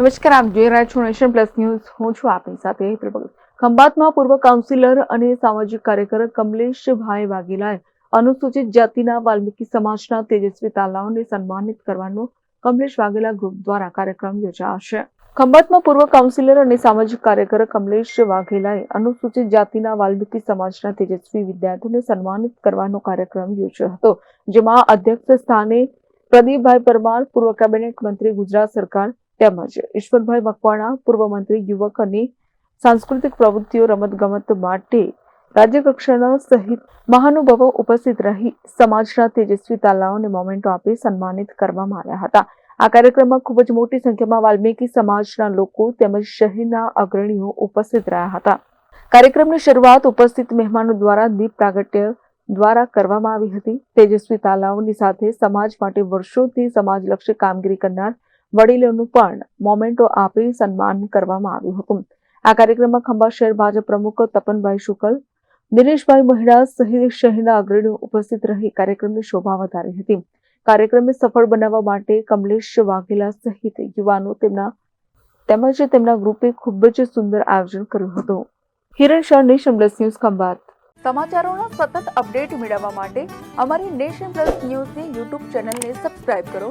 નમસ્કાર, આપ જોઈ રહ્યા છો નેશન પ્લસ ન્યૂઝ. હું છું આપની સાથે હેતલ ખંભાતમાં પૂર્વ કાઉન્સિલર અને સામાજિક કાર્યકર કમલેશભાઈ વાઘેલાએ અનુસૂચિત જાતિના વાલ્મીકી સમાજના તેજસ્વી તાલાઓને સન્માનિત કરવાનો કમલેશ વાઘેલા ગ્રુપ દ્વારા કાર્યક્રમ યોજાશે. ખંભાતમાં પૂર્વ કાઉન્સિલર અને સામાજિક કાર્યકર કમલેશ વાઘેલાએ અનુસૂચિત જાતિના વાલ્મીકી સમાજના તેજસ્વી વિદ્યાર્થીઓને સન્માનિત કરવાનો કાર્યક્રમ યોજ્યો હતો, જેમાં અધ્યક્ષ સ્થાને પ્રદીપભાઈ પરમાર, પૂર્વ કેબિનેટ મંત્રી ગુજરાત સરકાર તેમજ ઈશ્વરભાઈ મકવાણા પૂર્વ મંત્રી યુવક અને સાંસ્કૃતિક પ્રવૃત્તિઓ રમતગમત માટે રાજ્યકક્ષાના સહિત મહાનુભાવો ઉપસ્થિત રહી સમાજના તેજસ્વી તાલાઓને મોમેન્ટો આપી સન્માનિત કરવામાં આવ્યા હતા. આ કાર્યક્રમમાં ખૂબ જ મોટી સંખ્યામાં વાલ્મીકી સમાજના લોકો તેમજ શહેરના અગ્રણીઓ ઉપસ્થિત રહ્યા હતા. કાર્યક્રમની શરૂઆત ઉપસ્થિત મહેમાનો દ્વારા દીપ પ્રાગટ્ય દ્વારા કરવામાં આવી હતી. તેજસ્વી તાલાઓની સાથે સમાજ માટે વર્ષોથી સમાજલક્ષી કામગીરી કરનાર વડીલોનું પણ મોમેન્ટો આપી સન્માન કરવામાં આવ્યું હતું. આ કાર્યક્રમમાં ખંભા શહેર ભાજપ પ્રમુખ તપનભાઈ શુકલ, દિનેશભાઈ મહેડા સહિત શહેરના અગ્રણીઓ ઉપસ્થિત રહી કાર્યક્રમની શોભા વધારી હતી. કાર્યક્રમને સફળ બનાવવા માટે કમલેશ વાઘેલા સહિત યુવાનો તેમના તેમજ તેમના ગ્રુપે ખૂબ જ સુંદર આયોજન કર્યું હતું. Hiran Shah nation plus news, Khambhat. સમાચારોના સતત અપડેટ મેળવવા માટે અમારી નેશન પ્લસ ન્યૂઝની યુટ્યુબ ચેનલને સબસ્ક્રાઇબ કરો.